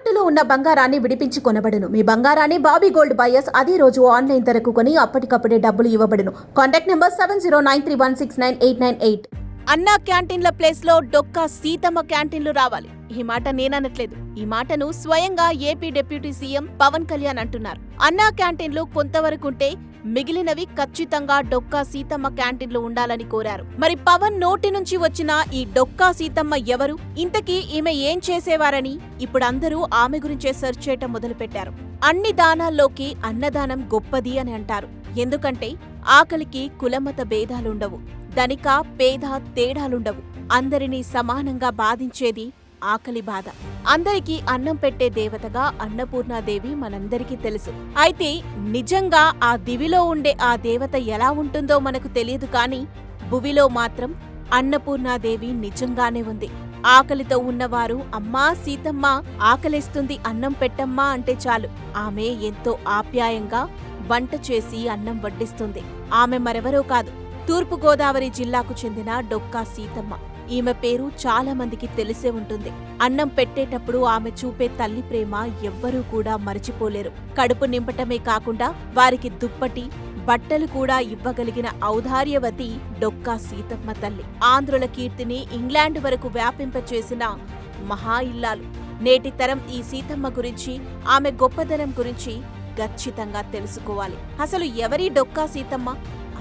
తాకట్టులో ఉన్న బంగారాన్ని విడిపించి కొనబడును మీ బంగారాన్ని బాబీ గోల్డ్ బయర్స్ అదే రోజు ఆన్లైన్ ధరకు కొని అప్పటికప్పుడే డబ్బులు ఇవ్వబడును. Contact number seven zero nine three one six nine eight nine eight. Anna క్యాంటీన్ల ప్లేస్లో డొక్కా సీతమ్మ క్యాంటీన్లు రావాలి. ఈ మాట నేననట్లేదు. ఈ మాటను స్వయంగా AP deputy CM Pawan Kalyan అంటున్నారు. అన్నా క్యాంటీన్లు కొంతవరకుంటే మిగిలినవి ఖచ్చితంగా డొక్కా సీతమ్మ క్యాంటీన్లు ఉండాలని కోరారు. మరి పవన్ నోటి నుంచి వచ్చిన ఈ డొక్కా సీతమ్మ ఎవరు? ఇంతకీ ఈమె ఏం చేసేవారని? ఇప్పుడు అందరూ ఆమె గురించే సెర్చ్ చేయటం మొదలుపెట్టారు. అన్ని దానాల్లోకి అన్నదానం గొప్పది అని అంటారు. ఎందుకంటే ఆకలికి కులమత భేదాలుండవు. ధనిక పేద తేడాలుండవు. అందరినీ సమానంగా బాధించేది ఆకలి బాధ. అందరికీ అన్నం పెట్టే దేవతగా అన్నపూర్ణాదేవి మనందరికీ తెలుసు. అయితే నిజంగా ఆ దివిలో ఉండే ఆ దేవత ఎలా ఉంటుందో మనకు తెలియదు కానీ భువిలో మాత్రం అన్నపూర్ణాదేవి నిజంగానే ఉంది. ఆకలితో ఉన్నవారు అమ్మా సీతమ్మ ఆకలిస్తుంది అన్నం పెట్టమ్మా అంటే చాలు. ఆమె ఎంతో ఆప్యాయంగా వంట చేసి అన్నం వడ్డిస్తుంది. ఆమె మరెవరో కాదు. తూర్పుగోదావరి జిల్లాకు చెందిన డొక్కా సీతమ్మ. ఈమె పేరు చాలా మందికి తెలిసే ఉంటుంది. అన్నం పెట్టేటప్పుడు ఆమె చూపే తల్లి ప్రేమ ఎవ్వరూ కూడా మరిచిపోలేరు. కడుపు నింపటమే కాకుండా వారికి దుప్పటి బట్టలు కూడా ఇవ్వగలిగిన ఔదార్యవతి డొక్కా సీతమ్మ తల్లి. ఆంధ్రుల కీర్తిని ఇంగ్లాండ్ వరకు వ్యాపింపచేసిన మహా ఇల్లాలు. నేటి తరం ఈ సీతమ్మ గురించి ఆమె గొప్పదనం గురించి ఖచ్చితంగా తెలుసుకోవాలి. అసలు ఎవరి డొక్కా సీతమ్మ?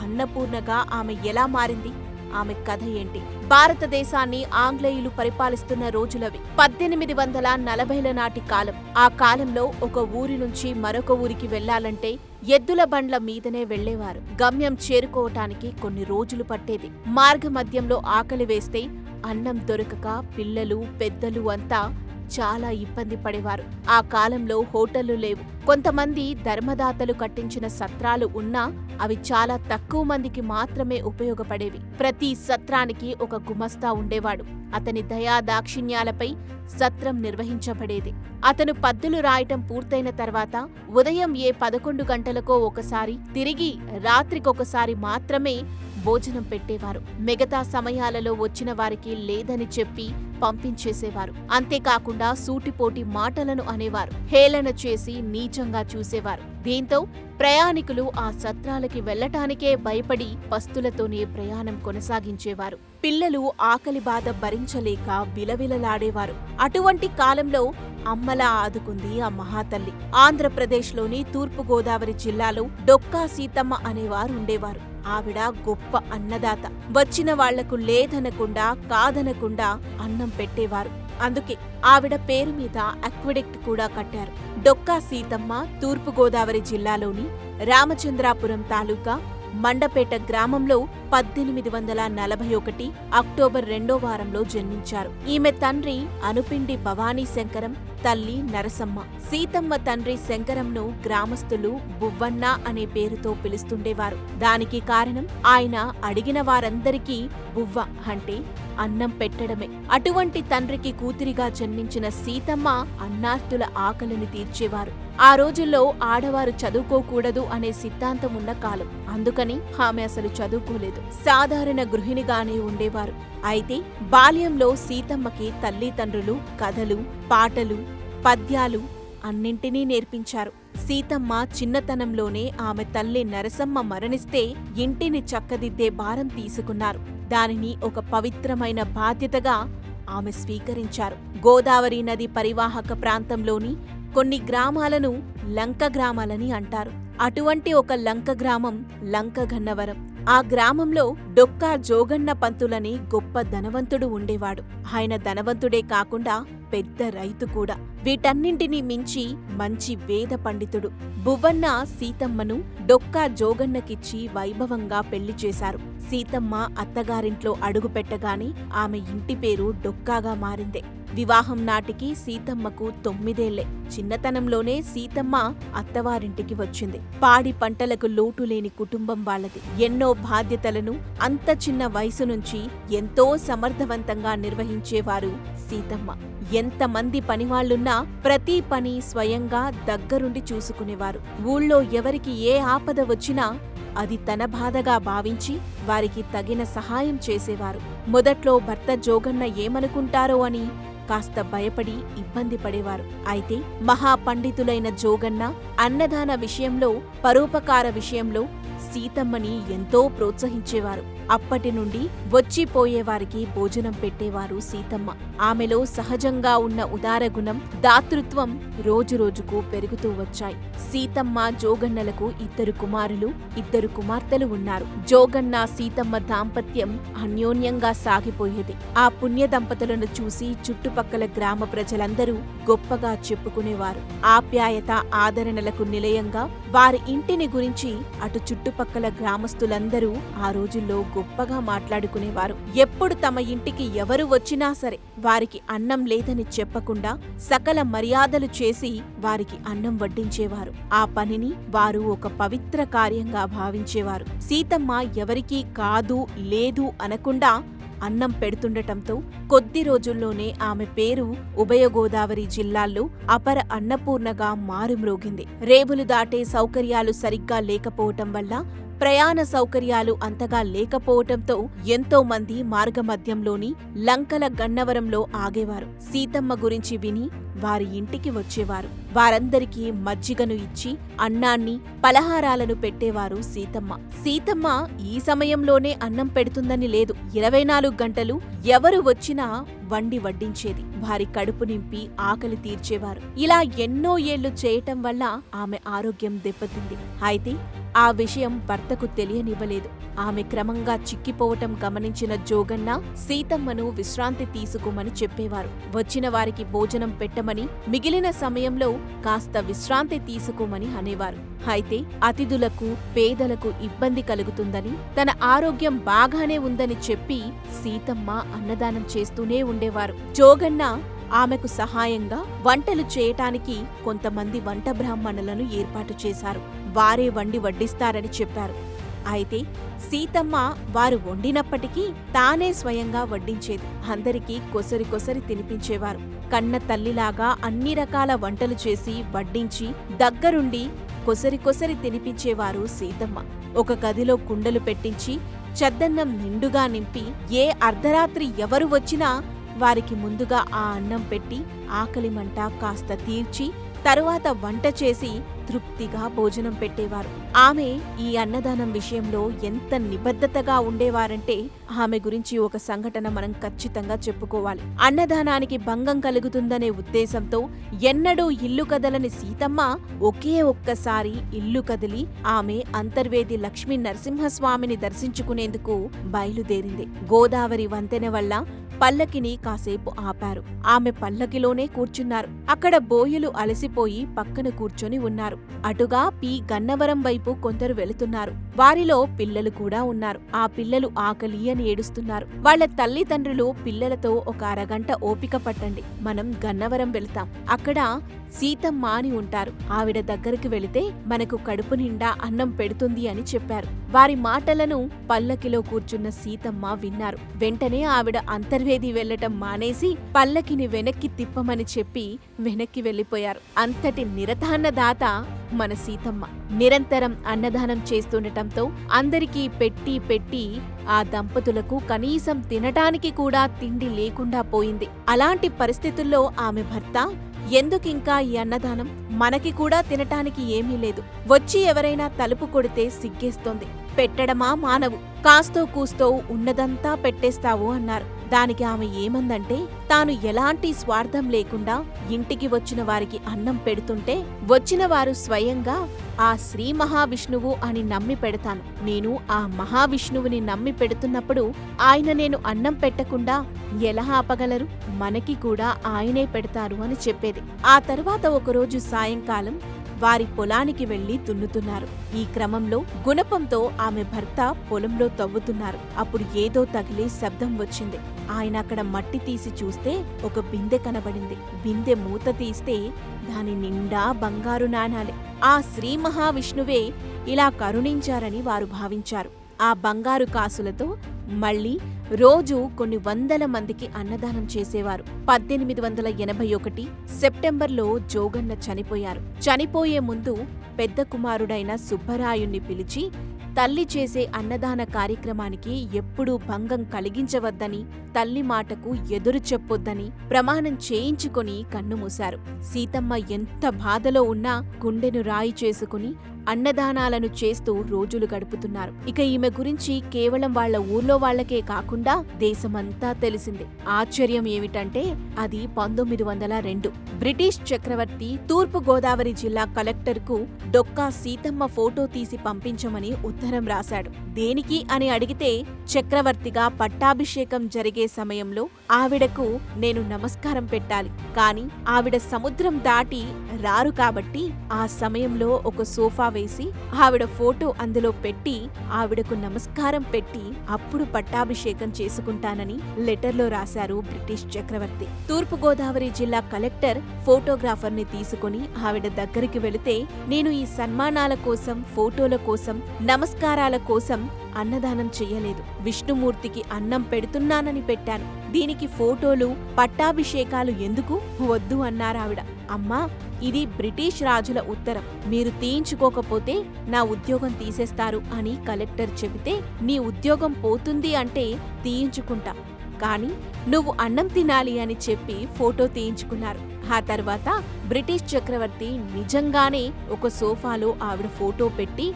అన్నపూర్ణగా ఆమె ఎలా మారింది? ఆమె కథ ఏంటి? భారతదేశాన్ని ఆంగ్లేయులు పరిపాలిస్తున్న రోజులవి. పద్దెనిమిది వందల నలభైల నాటి కాలం. ఆ కాలంలో ఒక ఊరి నుంచి మరొక ఊరికి వెళ్ళాలంటే ఎద్దుల బండ్ల మీదనే వెళ్ళేవారు గమ్యం చేరుకోవటానికి కొన్ని రోజులు పట్టేది. మార్గ మధ్యంలో ఆకలి వేస్తే అన్నం దొరకక పిల్లలు పెద్దలు అంతా చాలా ఇబ్బంది పడేవారు. ఆ కాలంలో హోటళ్ళు లేవు. కొంతమంది ధర్మదాతలు కట్టించిన సత్రాలు ఉన్నా అవి చాలా తక్కువ మందికి మాత్రమే ఉపయోగపడేవి. ప్రతి సత్రానికి ఒక గుమస్తా ఉండేవాడు. అతని దయా దాక్షిణ్యాలపై సత్రం నిర్వహించబడేది. అతను పద్దులు రాయటం పూర్తయిన తర్వాత ఉదయం ఏ పదకొండు గంటలకో ఒకసారి తిరిగి రాత్రికొకసారి మాత్రమే భోజనం పెట్టేవారు. మిగతా సమయాలలో వచ్చిన వారికి లేదని చెప్పి పంపించేసేవారు. అంతేకాకుండా సూటిపోటి మాటలను అనేవారు. హేళన చేసి నీచంగా చూసేవారు. దీంతో ప్రయాణికులు ఆ సత్రాలకి వెళ్ళటానికే భయపడి పస్తులతోనే ప్రయాణం కొనసాగించేవారు. పిల్లలు ఆకలి బాధ భరించలేక విలవిలలాడేవారు. అటువంటి కాలంలో అమ్మలా ఆదుకుంది ఆ మహాతల్లి. ఆంధ్రప్రదేశ్లోని తూర్పుగోదావరి జిల్లాలో డొక్కా సీతమ్మ అనేవారు ఉండేవారు. ఆవిడ గొప్ప అన్నదాత. వచ్చిన వాళ్ళకు లేదనకుండా కాదనకుండా అన్నం పెట్టేవారు. అందుకే ఆవిడ పేరు మీద అక్విడెక్ట్ కూడా కట్టారు. డొక్కా సీతమ్మ తూర్పుగోదావరి జిల్లాలోని రామచంద్రాపురం తాలూకా మండపేట గ్రామంలో పద్దెనిమిది వందల నలభై ఒకటి అక్టోబర్ రెండో వారంలో జన్మించారు. ఈమె తండ్రి అనుపిండి భవానీ శంకరం తల్లి నరసమ్మ. సీతమ్మ తండ్రి శంకరంను గ్రామస్తులు బువ్వన్న అనే పేరుతో పిలుస్తుండేవారు. దానికి కారణం ఆయన అడిగిన వారందరికీ బువ్వ అంటే అన్నం పెట్టడమే. అటువంటి తండ్రికి కూతురిగా జన్మించిన సీతమ్మ అన్నార్తుల ఆకలిని తీర్చేవారు. ఆ రోజుల్లో ఆడవారు చదువుకోకూడదు అనే సిద్ధాంతం ఉన్న కాలం. అందుకని ఆమె అసలు చదువుకోలేదు. సాధారణ గృహిణిగానే ఉండేవారు. అయితే బాల్యంలో సీతమ్మకి తల్లిదండ్రులు కథలు పాటలు పద్యాలు అన్నింటినీ నేర్పించారు. సీతమ్మ చిన్నతనంలోనే ఆమె తల్లి నరసమ్మ మరణిస్తే ఇంటిని చక్కదిద్దే భారం తీసుకున్నారు. దానిని ఒక పవిత్రమైన బాధ్యతగా ఆమె స్వీకరించారు. గోదావరి నది పరివాహక ప్రాంతంలోని కొన్ని గ్రామాలను లంక గ్రామాలని అంటారు. అటువంటి ఒక లంక గ్రామం లంక గన్నవరం. ఆ గ్రామంలో డొక్కా జోగన్న పంతులని గొప్ప ధనవంతుడు ఉండేవాడు. ఆయన ధనవంతుడే కాకుండా పెద్ద రైతు కూడా. వీటన్నింటినీ మించి మంచి వేద పండితుడు. బువ్వన్న సీతమ్మను డొక్కా జోగన్నకిచ్చి వైభవంగా పెళ్ళి చేశారు. సీతమ్మ అత్తగారింట్లో అడుగుపెట్టగానే ఆమె ఇంటి పేరు డొక్కాగా మారిందే. వివాహం నాటికి సీతమ్మకు తొమ్మిదేళ్ళే. చిన్నతనంలోనే సీతమ్మ అత్తవారింటికి వచ్చింది. పాడి పంటలకు లోటు లేని కుటుంబం వాళ్ళది. ఎన్నో బాధ్యతలను అంత చిన్న వయసు నుంచి ఎంతో సమర్థవంతంగా నిర్వహించేవారు సీతమ్మ. ఎంతమంది పనివాళ్ళున్నా ప్రతి పని స్వయంగా దగ్గరుండి చూసుకునేవారు. ఊళ్ళో ఎవరికి ఏ ఆపద వచ్చినా అది తన బాధగా భావించి వారికి తగిన సహాయం చేసేవారు. మొదట్లో భర్త జోగన్న ఏమనుకుంటారో అని కాస్త భయపడి ఇబ్బంది పడేవారు. అయితే మహాపండితులైన జోగన్న అన్నదాన విషయంలో పరోపకార విషయంలో సీతమ్మని ఎంతో ప్రోత్సహించేవారు. అప్పటి నుండి వచ్చిపోయేవారికి భోజనం పెట్టేవారు సీతమ్మ. ఆమెలో సహజంగా ఉన్న ఉదారగుణం దాతృత్వం రోజురోజుకు పెరుగుతూ వచ్చాయి. సీతమ్మ జోగన్నలకు ఇద్దరు కుమారులు ఇద్దరు కుమార్తెలు ఉన్నారు. జోగన్న సీతమ్మ దాంపత్యం అన్యోన్యంగా సాగిపోయేది. ఆ పుణ్య దంపతులను చూసి చుట్టుపక్కల గ్రామ ప్రజలందరూ గొప్పగా చెప్పుకునేవారు. ఆప్యాయత ఆదరణలకు నిలయంగా వారి ఇంటిని గురించి అటు చుట్టుపక్కల గ్రామస్తులందరూ ఆ రోజుల్లో గొప్పగా మాట్లాడుకునేవారు. ఎప్పుడు తమ ఇంటికి ఎవరు వచ్చినా సరే వారికి అన్నం లేదని చెప్పకుండా సకల మర్యాదలు చేసి వారికి అన్నం వడ్డించేవారు. ఆ పనిని వారు ఒక పవిత్ర కార్యంగా భావించేవారు. సీతమ్మ ఎవరికీ కాదు లేదు అనకుండా అన్నం పెడుతుండటంతో కొద్ది రోజుల్లోనే ఆమె పేరు ఉభయ గోదావరి జిల్లాల్లో అపర అన్నపూర్ణగా మారుమ్రోగింది. రేవులు దాటే సౌకర్యాలు సరిగ్గా లేకపోవటం వల్ల ప్రయాణ సౌకర్యాలు అంతగా లేకపోవటంతో ఎంతో మంది మార్గమధ్యంలోని లంకల గన్నవరంలో ఆగేవారు. సీతమ్మ గురించి విని వారి ఇంటికి వచ్చేవారు. వారందరికీ మజ్జిగను ఇచ్చి అన్నాన్ని పలహారాలను పెట్టేవారు సీతమ్మ. సీతమ్మ ఈ సమయంలోనే అన్నం పెడుతుందని లేదు. ఇరవై నాలుగు గంటలు ఎవరు వచ్చినా వండి వడ్డించేది. వారి కడుపు నింపి ఆకలి తీర్చేవారు. ఇలా ఎన్నో ఏళ్ళు చేయటం వల్ల ఆమె ఆరోగ్యం దెబ్బతింది. అయితే ఆ విషయం భర్తకు తెలియనివ్వలేదు. ఆమె క్రమంగా చిక్కిపోవటం గమనించిన జోగన్న సీతమ్మను విశ్రాంతి తీసుకోమని చెప్పేవారు. వచ్చిన వారికి భోజనం పెట్టమని మిగిలిన సమయంలో కాస్త విశ్రాంతి తీసుకోమని అనేవారు. అయితే అతిథులకు పేదలకు ఇబ్బంది కలుగుతుందని తన ఆరోగ్యం బాగానే ఉందని చెప్పి సీతమ్మ అన్నదానం చేస్తూనే ఉండేవారు. జోగన్న ఆమెకు సహాయంగా వంటలు చేయటానికి కొంతమంది వంట బ్రాహ్మణులను ఏర్పాటు చేశారు. వారే వండి వడ్డిస్తారని చెప్పారు. అయితే సీతమ్మ వారు వండినప్పటికీ తానే స్వయంగా వడ్డించేది. అందరికీ కొసరి కొసరి తినిపించేవారు. కన్న తల్లిలాగా అన్ని రకాల వంటలు చేసి వడ్డించి దగ్గరుండి కొసరి కొసరి తినిపించేవారు సీతమ్మ. ఒక గదిలో కుండలు పెట్టించి చద్దన్నం నిండుగా నింపి ఏ అర్ధరాత్రి ఎవరు వచ్చినా వారికి ముందుగా ఆ అన్నం పెట్టి ఆకలి మంట కాస్త తీర్చి తరువాత వంట చేసి తృప్తిగా భోజనం పెట్టేవారు. ఆమె ఈ అన్నదానం విషయంలో ఎంత నిబద్ధతగా ఉండేవారంటే ఆమె గురించి ఒక సంఘటన మనం ఖచ్చితంగా చెప్పుకోవాలి. అన్నదానానికి భంగం కలుగుతుందనే ఉద్దేశంతో ఎన్నడూ ఇల్లు కదలని సీతమ్మ ఒకే ఒక్కసారి ఇల్లు కదిలి ఆమె అంతర్వేది లక్ష్మీ నరసింహస్వామిని దర్శించుకునేందుకు బయలుదేరింది. గోదావరి వంతెన వల్ల పల్లకిని కాసేపు ఆపారు. ఆమె పల్లకిలోనే కూర్చున్నారు. అక్కడ బోయలు అలసిపోయి పక్కన కూర్చొని ఉన్నారు. అటుగా పి. గన్నవరం వైపు కొందరు వెళుతున్నారు. వారిలో పిల్లలు కూడా ఉన్నారు. ఆ పిల్లలు ఆకలి అని ఏడుస్తున్నారు. వాళ్ళ తల్లిదండ్రులు పిల్లలతో ఒక అరగంట ఓపిక పట్టండి. మనం గన్నవరం వెళ్తాం. అక్కడ సీతమ్మ అని ఉంటారు. ఆవిడ దగ్గరికి వెళితే మనకు కడుపు నిండా అన్నం పెడుతుంది అని చెప్పారు. వారి మాటలను పల్లకిలో కూర్చున్న సీతమ్మ విన్నారు. వెంటనే ఆవిడ అంతర్వేది వెళ్ళటం మానేసి పల్లకిని వెనక్కి తిప్పమని చెప్పి వెనక్కి వెళ్ళిపోయారు అంతటి నిరతాన్నదాత మన సీతమ్మ. నిరంతరం అన్నదానం చేస్తుండటంతో అందరికీ పెట్టి పెట్టి ఆ దంపతులకు కనీసం తినటానికి కూడా తిండి లేకుండా పోయింది. అలాంటి పరిస్థితుల్లో ఆమె భర్త ఎందుకింకా ఈ అన్నదానం? మనకి కూడా తినటానికి ఏమీ లేదు. వచ్చి ఎవరైనా తలుపు కొడితే సిగ్గేస్తోంది. పెట్టడమా మానవు. కాస్తో కూస్తో ఉన్నదంతా పెట్టేస్తావు అన్నారు. దానికి ఆమె ఏమందంటే తాను ఎలాంటి స్వార్థం లేకుండా ఇంటికి వచ్చిన వారికి అన్నం పెడుతుంటే వచ్చిన వారు స్వయంగా ఆ శ్రీ మహావిష్ణువు అని నమ్మి పెడతాను. నేను ఆ మహావిష్ణువుని నమ్మి పెడుతున్నప్పుడు ఆయన నేను అన్నం పెట్టకుండా ఎలా ఆపగలరు? మనకి కూడా ఆయనే పెడతారు అని చెప్పేది. ఆ తర్వాత ఒకరోజు సాయంకాలం వారి పొలానికి వెళ్ళి దున్నుతున్నారు. ఈ క్రమంలో గుణపంతో ఆమె భర్త పొలంలో తవ్వుతున్నారు. అప్పుడు ఏదో తగిలే శబ్దం వచ్చింది. ఆయన అక్కడ మట్టి తీసి చూస్తే ఒక బిందె కనబడింది. బిందె మూత తీస్తే దాని నిండా బంగారు నాణాలే. ఆ శ్రీ మహావిష్ణువే ఇలా కరుణించారని వారు భావించారు. ఆ బంగారు కాసులతో మళ్ళీ రోజు కొన్ని వందల మందికి అన్నదానం చేసేవారు. పద్దెనిమిది వందల ఎనభై ఒకటి సెప్టెంబర్లో జోగన్న చనిపోయారు. చనిపోయే ముందు పెద్ద కుమారుడైన సుబ్బరాయుణ్ణి పిలిచి తల్లి చేసే అన్నదాన కార్యక్రమానికి ఎప్పుడూ భంగం కలిగించవద్దని తల్లి మాటకు ఎదురు చెప్పొద్దని ప్రమాణం చేయించుకొని కన్నుమూశారు సీతమ్మ ఎంత బాధలో ఉన్నా గుండెను రాయి చేసుకుని అన్నదానాలను చేస్తూ రోజులు గడుపుతున్నారు. ఇక ఈమె గురించి కేవలం వాళ్ళ ఊర్లో వాళ్ళకే కాకుండా దేశమంతా తెలిసిందే. ఆశ్చర్యం ఏమిటంటే అది పంతొమ్మిది వందల రెండు. బ్రిటిష్ చక్రవర్తి తూర్పు గోదావరి జిల్లా కలెక్టర్కు డొక్కా సీతమ్మ ఫోటో తీసి పంపించమని ఉత్తరం రాశాడు. దేనికి అని అడిగితే చక్రవర్తిగా పట్టాభిషేకం జరిగే సమయంలో ఆవిడకు నేను నమస్కారం పెట్టాలి. కాని ఆవిడ సముద్రం దాటి రారు కాబట్టి ఆ సమయంలో ఒక సోఫా వేసి ఆవిడ ఫోటో అందులో పెట్టి ఆవిడకు నమస్కారం పెట్టి అప్పుడు పట్టాభిషేకం చేసుకుంటానని లెటర్లో రాశారు బ్రిటిష్ చక్రవర్తి. తూర్పు గోదావరి జిల్లా కలెక్టర్ ఫోటోగ్రాఫర్ని తీసుకుని ఆవిడ దగ్గరికి వెళితే నేను ఈ సన్మానాల కోసం ఫోటోల కోసం నమస్కారాల కోసం అన్నదానం చెయ్యలేదు విష్ణుమూర్తికి అన్నం పెడుతున్నానని పెట్టాను. దీనికి ఫోటోలు పట్టాభిషేకాలు ఎందుకు? వద్దు అన్నారావిడ అమ్మా ఇది బ్రిటిష్ రాజుల ఉత్తరం. మీరు తీయించుకోకపోతే నా ఉద్యోగం తీసేస్తారు అని కలెక్టర్ చెబితే నీ ఉద్యోగం పోతుంది అంటే తీయించుకుంటా. కానీ నువ్వు అన్నం తినాలి అని చెప్పి ఫోటో తీయించుకున్నారు. ఆ తర్వాత బ్రిటిష్ చక్రవర్తి నిజంగానే ఒక సోఫాలో ఆవిడ ఫోటో పెట్టి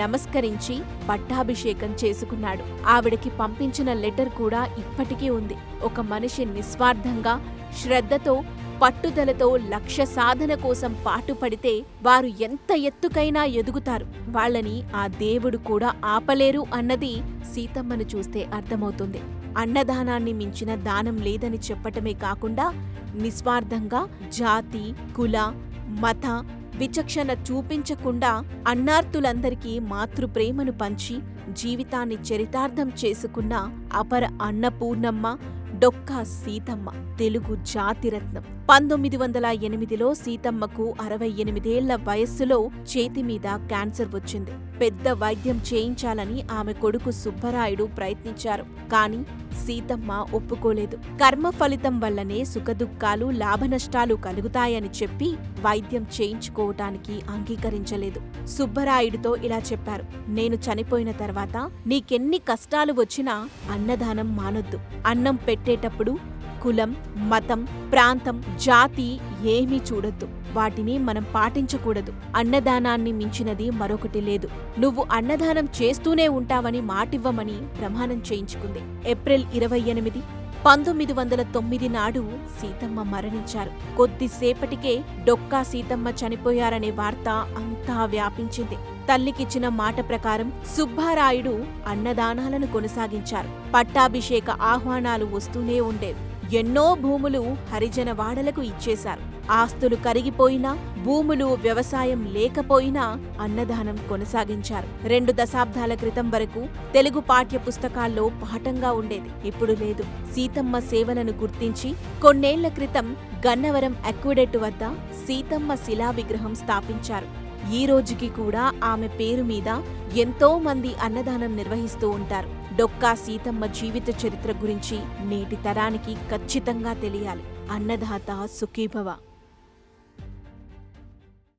నమస్కరించి పట్టాభిషేకం చేసుకున్నాడు. ఆవిడకి పంపించిన లెటర్ కూడా ఇప్పటికీ ఉంది. ఒక మనిషి నిస్వార్థంగా శ్రద్ధతో పట్టుదలతో లక్ష్య సాధన కోసం పాటుపడితే వారు ఎంత ఎత్తుకైనా ఎదుగుతారు. వాళ్ళని ఆ దేవుడు కూడా ఆపలేరు అన్నది సీతమ్మను చూస్తే అర్థమవుతుంది. అన్నదానాన్ని మించిన దానం లేదని చెప్పటమే కాకుండా నిస్వార్థంగా జాతి కుల మత విచక్షణ చూపించకుండా అన్నార్తులందరికీ మాతృప్రేమను పంచి జీవితాన్ని చరితార్థం చేసుకున్న అపర అన్నపూర్ణమ్మ డొక్కా సీతమ్మ తెలుగు జాతిరత్నం. పంతొమ్మిది వందల ఎనిమిదిలో సీతమ్మకు అరవై ఎనిమిదేళ్ళ వయస్సులో చేతి మీద క్యాన్సర్ వచ్చింది. పెద్ద వైద్యం చేయించాలని ఆమె కొడుకు సుబ్బరాయుడు ప్రయత్నించారు. కాని సీతమ్మ ఒప్పుకోలేదు. కర్మ ఫలితం వల్లనే సుఖదుఖాలు లాభనష్టాలు కలుగుతాయని చెప్పి వైద్యం చేయించుకోవటానికి అంగీకరించలేదు. సుబ్బరాయుడితో ఇలా చెప్పారు. నేను చనిపోయిన తర్వాత నీకెన్ని కష్టాలు వచ్చినా అన్నదానం మానొద్దు. అన్నం పెట్టేటప్పుడు కులం మతం ప్రాంతం జాతి ఏమీ చూడొద్దు. వాటిని మనం పాటించకూడదు. అన్నదానాన్ని మించినది మరొకటి లేదు. నువ్వు అన్నదానం చేస్తూనే ఉంటావని మాటివ్వమని ప్రమాణం చేయించుకుంది. ఏప్రిల్ ఇరవై ఎనిమిది పంతొమ్మిది వందల తొమ్మిది నాడు సీతమ్మ మరణించారు. కొద్దిసేపటికే డొక్కా సీతమ్మ చనిపోయారనే వార్త అంతా వ్యాపించింది. తల్లికిచ్చిన మాట ప్రకారం సుబ్బారాయుడు అన్నదానాలను కొనసాగించారు. పట్టాభిషేక ఆహ్వానాలు వస్తూనే ఉండేవి. ఎన్నో భూములు హరిజన వాడలకు ఇచ్చేశారు. ఆస్తులు కరిగిపోయినా భూములు వ్యవసాయం లేకపోయినా అన్నదానం కొనసాగించారు. రెండు దశాబ్దాల క్రితం వరకు తెలుగు పాఠ్య పుస్తకాల్లో పాఠంగా ఉండేది. ఇప్పుడు లేదు. సీతమ్మ సేవలను గుర్తించి కొన్నేళ్ళ క్రితం గన్నవరం అక్విడెట్ వద్ద సీతమ్మ శిలా విగ్రహం స్థాపించారు. ఈ రోజుకి కూడా ఆమె పేరు మీద ఎంతో మంది అన్నదానం నిర్వహిస్తూ ఉంటారు. డొక్కా సీతమ్మ జీవిత చరిత్ర గురించి నేటి తరానికి ఖచ్చితంగా తెలియాలి. అన్నదాత సుఖీభవ.